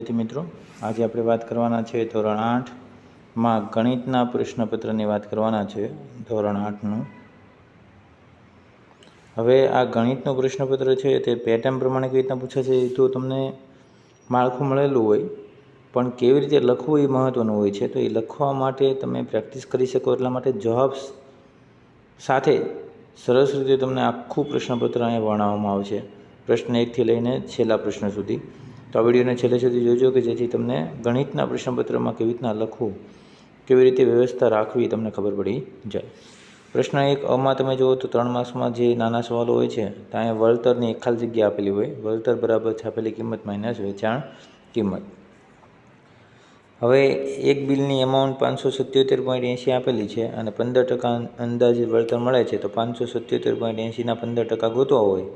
વિદ્યાર્થી મિત્રો, આજે આપણે વાત કરવાના છે ધોરણ આઠમાં ગણિતના પ્રશ્નપત્રની વાત કરવાના છે, ધોરણ આઠનું. હવે આ ગણિતનું પ્રશ્નપત્ર છે તે પેટર્ન પ્રમાણે કેવી રીતના પૂછે એ તો તમને માળખું મળેલું હોય, પણ કેવી રીતે લખવું એ મહત્ત્વનું હોય છે, તો એ લખવા માટે તમે પ્રેક્ટિસ કરી શકો એટલા માટે જવાબ સાથે સરસ રીતે તમને આખું પ્રશ્નપત્ર અહીંયા વર્ણવવામાં આવશે. પ્રશ્ન એકથી લઈને છેલ્લા પ્રશ્ન સુધી. તો આ વિડીયોને છેલ્લે સુધી જોજો કે જેથી તમને ગણિતના પ્રશ્નપત્રમાં કેવી રીતના લખવું, કેવી રીતે વ્યવસ્થા રાખવી તમને ખબર પડી જાય. પ્રશ્ન એક, અમાં તમે જુઓ તો ત્રણ માર્ક્સમાં જે નાના સવાલો હોય છે, ત્યાં વળતરની એક ખાલી જગ્યા આપેલી હોય. વળતર બરાબર છાપેલી કિંમત માઇનસ વેચાણ કિંમત. હવે એક બિલની અમાઉન્ટ પાંચસો સત્યોતેર પોઈન્ટ એંશી આપેલી છે અને પંદર ટકા અંદાજે વળતર મળે છે, તો પાંચસો સત્યોતેર પોઈન્ટ એંશીના પંદર ટકા ગોતવા હોય.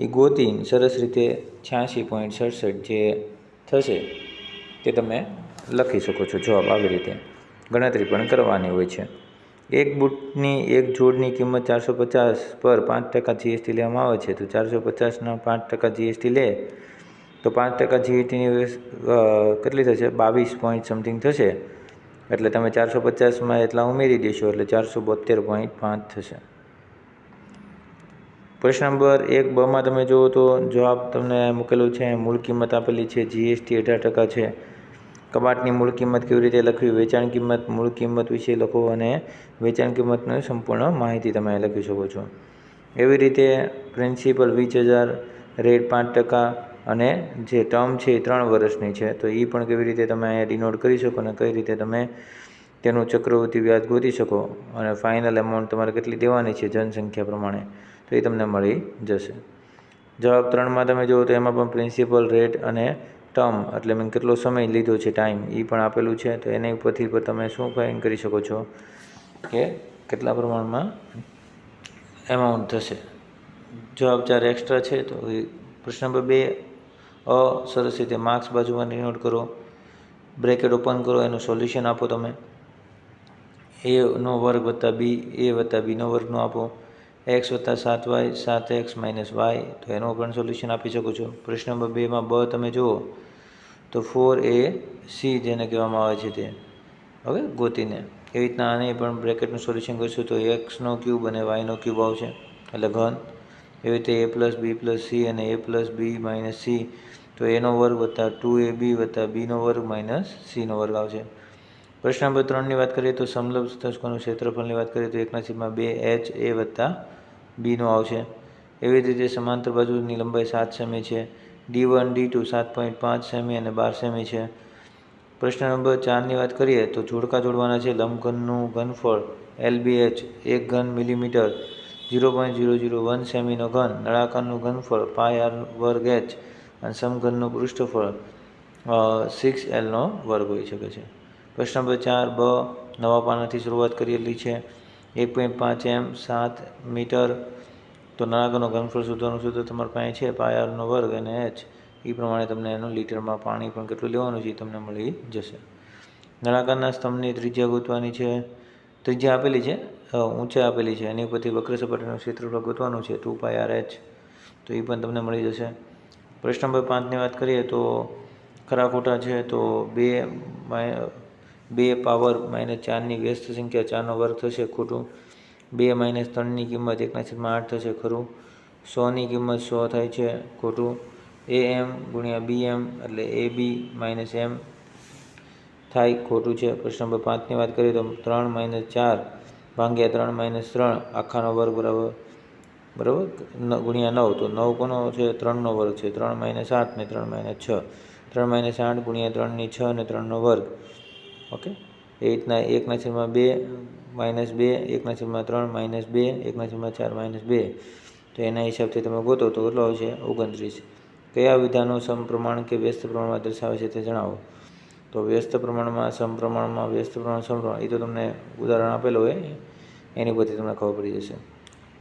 એ ગોતીને સરસ રીતે છ્યાસી પોઈન્ટ સડસઠ જે થશે તે તમે લખી શકો છો જવાબ આવી રીતે. ગણતરી પણ કરવાની હોય છે. એક બૂટની એક જોડની કિંમત ચારસો પચાસ પર પાંચ ટકા જીએસટી લેવામાં આવે છે, તો ચારસો પચાસના પાંચ ટકા જીએસટી લે, તો પાંચ ટકા જીએસટીની કેટલી થશે? બાવીસ પોઈન્ટ સમથિંગ થશે. એટલે તમે ચારસો પચાસમાં એટલા ઉમેરી દેશો, એટલે ચારસો બોતેર પોઈન્ટ પાંચ થશે. પ્રશ્ન નંબર એક, બમાં તમે જુઓ તો જવાબ તમને મૂકેલો છે, મૂળ કિંમત આપેલી છે જીએસટી અઢાર ટકા છે. કબાટની મૂળ કિંમત કેવી રીતે લખવી? વેચાણ કિંમત, મૂળ કિંમત વિશે લખો અને વેચાણ કિંમતની સંપૂર્ણ માહિતી તમે લખી શકો છો. એવી રીતે પ્રિન્સિપલ વીસ હજાર રેટ પાંચ ટકા અને જે ટર્મ છે એ ત્રણ વર્ષની છે. તો એ પણ કેવી રીતે તમે ડિનોટ કરી શકો અને કઈ રીતે તમે તેનું ચક્રવૃત્તિ વ્યાજ ગોતી શકો અને ફાઇનલ એમાઉન્ટ તમારે કેટલી દેવાની છે જનસંખ્યા પ્રમાણે, તો એ તમને મળી જશે. જવાબ ત્રણમાં તમે જુઓ તો એમાં પણ પ્રિન્સિપલ રેટ અને ટર્મ એટલે મેં કેટલો સમય લીધો છે ટાઈમ એ પણ આપેલું છે, તો એની ઉપરથી પર તમે શું ફાઇન કરી શકો છો કે કેટલા પ્રમાણમાં એમાઉન્ટ થશે. જવાબ ચાર એક્સ્ટ્રા છે, તો પ્રશ્ન નંબર બે, અ, સરસ રીતે માર્ક્સ બાજુમાં ડિનોટ કરો બ્રેકેટ ઓપન કરો, એનું સોલ્યુશન આપો તમે. એનો વર્ગ વત્તા બી, એ વત્તા બીનો વર્ગનો આપો. એક્સ વત્તા સાત વાય, સાત એક્સ માઇનસ વાય. તો એનું પણ સોલ્યુશન આપી શકો છો. પ્રશ્ન નંબર બેમાં બ તમે જુઓ, તો ફોર એ સી જેને કહેવામાં આવે છે તે. હવે ગોતીને. એવી રીતના આને પણ બ્રેકેટનું સોલ્યુશન કરીશું તો એક્સનો ક્યુબ અને વાયનો ક્યુબ આવશે. એટલે ઘન. એવી રીતે A plus B plus C અને A plus B minus C. તો એનો વર્ગ વત્તા ટુ એ બી વત્તા બીનો વર્ગ માઇનસ સીનો વર્ગ આવશે. પ્રશ્ન નંબર ત્રણની વાત કરીએ તો સમલંબ ચતુષ્કોણનું ક્ષેત્રફળની વાત કરીએ તો એકના છેદમાં બે એચ એ વત્તા બીનો આવશે. એવી જ રીતે સમાંતર બાજુની લંબાઈ સાત સેમી છે. ડી વન, ડી ટુ સાત પોઈન્ટ પાંચ સેમી અને બાર સેમી છે. પ્રશ્ન નંબર ચારની વાત કરીએ તો જોડકા જોડવાના છે. લંબઘનનું ઘનફળ એલ બી એચ એક ઘન millimetre zero point zero zero one સેમીનો ઘન. નળાકારનું ઘનફળ પાય આર વર્ગ એચ અને સમઘનનું પૃષ્ઠફળ સિક્સ એલનો વર્ગ હોઈ શકે છે. પ્રશ્ન નંબર ચાર બ નવા પાનાથી શરૂઆત કરેલી છે. એક પોઈન્ટ પાંચ એમ સાત મીટર. તો નળાકારનું ઘનફળ શોધવાનું સૂત્ર તમારી પાસે છે પાય વર્ગ અને એચ. એ પ્રમાણે તમને એનું લીટરમાં પાણી પણ કેટલું લેવાનું છે એ તમને મળી જશે. નળાકારના સ્તંભની ત્રિજ્યા ગોતવાની છે. ત્રિજ્યા આપેલી છે? ઊંચાઈ આપેલી છે. એની ઉપરથી વક્ર સપાટીનું ક્ષેત્રફળ ગોતવાનું છે ટુ પાય આર એચ. તો એ પણ તમને મળી જશે. પ્રશ્ન નંબર પાંચની વાત કરીએ તો ખરા ખોટા છે તો બે બે પાવર માઇનસ ચારની વ્યસ્ત સંખ્યા ચારનો વર્ગ થશે ખોટું. બે માઇનસ ત્રણની કિંમત એકના છેદમાં આઠ થશે ખરું. સોની કિંમત સો થાય છે ખોટું. એ એમ ગુણ્યા બી એમ એટલે એ બી માઇનસ એમ થાય ખોટું છે. પ્રશ્ન નંબર પાંચની વાત કરીએ તો ત્રણ માઇનસ ચાર ભાંગ્યા ત્રણ માઇનસ ત્રણ આખાનો વર્ગ બરાબર બરાબર? ગુણ્યા નવ તો નવ કોનો છે? ત્રણનો વર્ગ છે. ત્રણ માઇનસ આઠ ને ત્રણ માઇનસ છ. ત્રણ માઇનસ આઠ ગુણ્યા ત્રણની છ અને ત્રણનો વર્ગ. ઓકે? એ રીતના એકના છેદમાં બે, માઇનસ બે, એકના છેદમાં ત્રણ, માઇનસ બે, એકના છેદમાં ચાર, માઇનસ બે. તો એના હિસાબથી તમે ગોતો તો કેટલો આવશે? ઓગણત્રીસ. કયા વિધાનો સમપ્રમાણ કે વ્યસ્ત પ્રમાણમાં દર્શાવે છે તે જણાવો. તો વ્યસ્ત પ્રમાણમાં, સમપ્રમાણમાં, વ્યસ્ત પ્રમાણ, સમપ્રમાણ એ તો તમને ઉદાહરણ આપેલું હોય. એની પરથી તમને ખબર પડી જશે.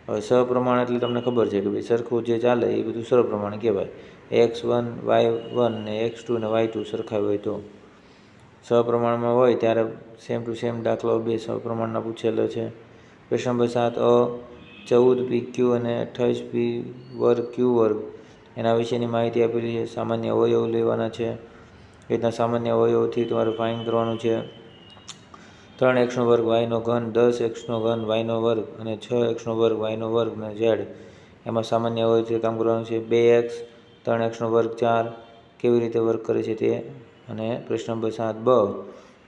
હવે સપ્રમાણ એટલે તમને ખબર છે કે ભાઈ સરખું જે ચાલે એ બધું સપ્રમાણ કહેવાય. એક્સ વન, વાય વન ને એક્સ ટુ ને વાય ટુ સરખા હોય તો. સપ્રમાણમાં હોય ત્યારે સેમ ટુ સેમ દાખલો બે સપ્રમાણના પૂછેલો છે. પ્રશ્ન નંબર સાત, અ, ચૌદ પી ક્યુ અને અઠ્ઠાવીસ પી વર્ગ ક્યુ વર્ગ. એના વિશેની માહિતી આપેલી છે. સામાન્ય અવયવ લેવાના છે. એ રીતના સામાન્ય અવયવથી તમારે ફાઇન કરવાનું છે. ત્રણ એક્સનો વર્ગ વાયનો ઘન, દસ એક્સનો ઘન વાયનો વર્ગ અને છ એક્સનો વર્ગ વાયનો વર્ગ અને ઝેડ એમાં સામાન્ય અવયવથી કામ કરવાનું છે. બે એક્સ ત્રણ એક્સનો વર્ગ ચાર. કેવી રીતે વર્ક કરે છે તે અને પ્રશ્ન નંબર સાત બ,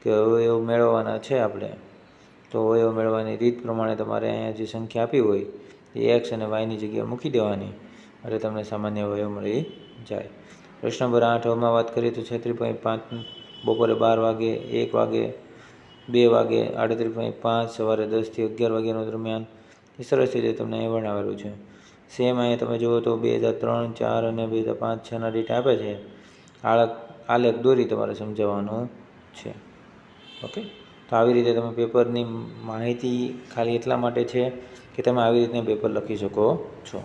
કે અવયવ મેળવવાના છે આપણે. તો અવયવ મેળવવાની રીત પ્રમાણે તમારે અહીંયા જે સંખ્યા આપી હોય, એ એક્સ અને વાયની જગ્યાએ મૂકી દેવાની, એટલે તમને સામાન્ય અવયવ મળી જાય. પ્રશ્ન નંબર આઠ વાત કરીએ તો છત્રીસ પોઈન્ટ પાંચ, બપોરે બાર વાગે, એક વાગે, બે વાગે, આડત્રીસ પોઈન્ટ પાંચ, સવારે દસથી અગિયાર વાગ્યાનો દરમિયાન, એ સરસ રીતે તમને અહીં વર્ણવેલું છે. સેમ અહીંયા તમે જુઓ તો બે હજાર ત્રણ, ચાર અને બે હજાર પાંચ છના ડેટા આપે છે. આળક આલેખ દોરી તમારે સમજાવવાનો છે. ઓકે? તો આવી રીતે તમે પેપરની માહિતી ખાલી એટલા માટે છે કે તમે આવી રીતના પેપર લખી શકો છો.